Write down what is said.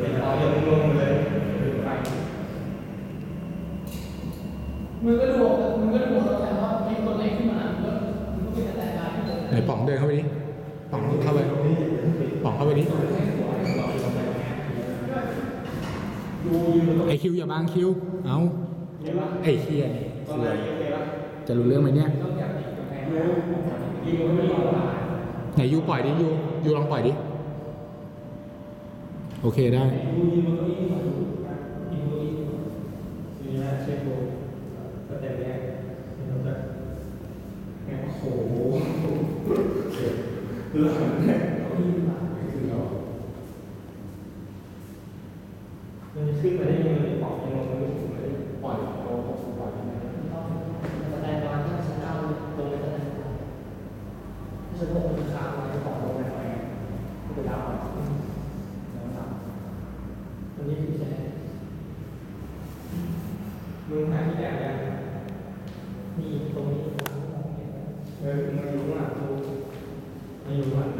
มึงก็ดูมึงก็ดูเขาแต่ว่ามีตัวเลขขึ้นมามึงก็มึงก็เป็นแต่ลายที่เลยไหนป๋องเดินเข้าไปดิป๋องเข้าไปป๋องเข้าไปดิไอคิวอย่าบางคิว เอาไอเชียนี่ตอนจะรู้เรื่องไหมเนี่ยไหนยูปล่อยดิยูยูลองปล่อยดิ โอเคได้ขึ้นมาได้ยังไงปล่อยยังลงไม่ถูกเลยปล่อยเราปล่อยยังไงแต่แต่ลายที่ฉันเอาลงไปแต่ที่ฉันลงเป็นขาลายของลงไปไปไปดาวแล้วำอันนี้คือแค่มึงหาที่แดกยังมีตรงนี้เออมึงมาอยู่ข้างหลังกูมาอยู่